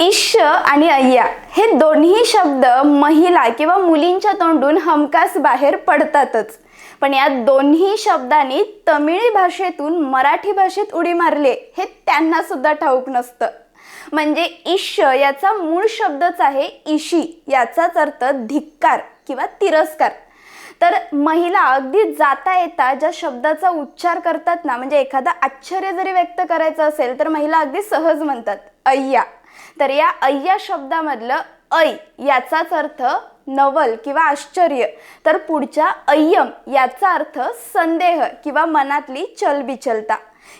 इश आणि अय्या हे दोन्ही शब्द महिला किंवा मुलींच्या तोंडून हमखास बाहेर पडतातच. पण या दोन्ही शब्दांनी तमिळी भाषेतून मराठी भाषेत उडी मारली हे त्यांना सुद्धा ठाऊक नसतं. म्हणजे ईश याचा मूळ शब्दच आहे इशी याचाच अर्थ धिक्कार किंवा तिरस्कार. तर महिला अगदी जाता येता ज्या शब्दाचा उच्चार करतात ना म्हणजे एखादा आश्चर्य जरी व्यक्त करायचं असेल तर महिला अगदी सहज म्हणतात अय्या. तर या अय्या शब्दामधलं ऐ याचाच अर्थ नवल किंवा आश्चर्य. तर पुढच्या अय्यम याचा अर्थ संदेह किंवा मनातली चलबिचलता.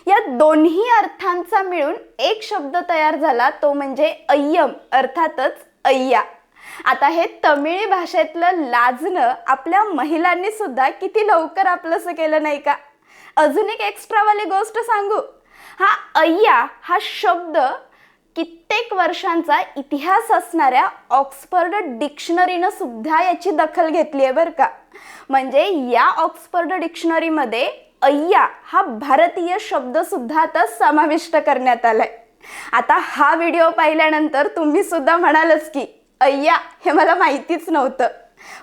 या दोन्ही अर्थांचा मिळून एक शब्द तयार झाला तो म्हणजे अय्यम अर्थातच अय्या. आता हे तमिळी भाषेतलं लाजणं आपल्या महिलांनी सुद्धा किती लवकर आपलंसं केलं नाही का? अजून एक एक्स्ट्रावाली गोष्ट सांगू. हा अय्या हा शब्द कित्येक वर्षांचा इतिहास असणाऱ्या ऑक्सफर्ड डिक्शनरीनं सुद्धा याची दखल घेतली आहे बरं का. म्हणजे या ऑक्सफर्ड डिक्शनरीमध्ये अय्या हा भारतीय शब्द सुद्धा आता समाविष्ट करण्यात आलाय. आता हा व्हिडिओ पाहिल्यानंतर तुम्ही सुद्धा म्हणालच की अय्या हे मला माहितीच नव्हतं.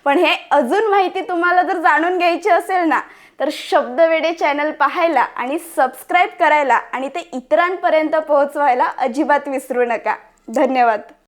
पण हे अजून माहिती तुम्हाला जर जाणून घ्यायची असेल ना तर शब्दवेडे चॅनल पाहायला आणि सबस्क्राईब करायला आणि ते इतरांपर्यंत पोहोचवायला अजिबात विसरू नका. धन्यवाद.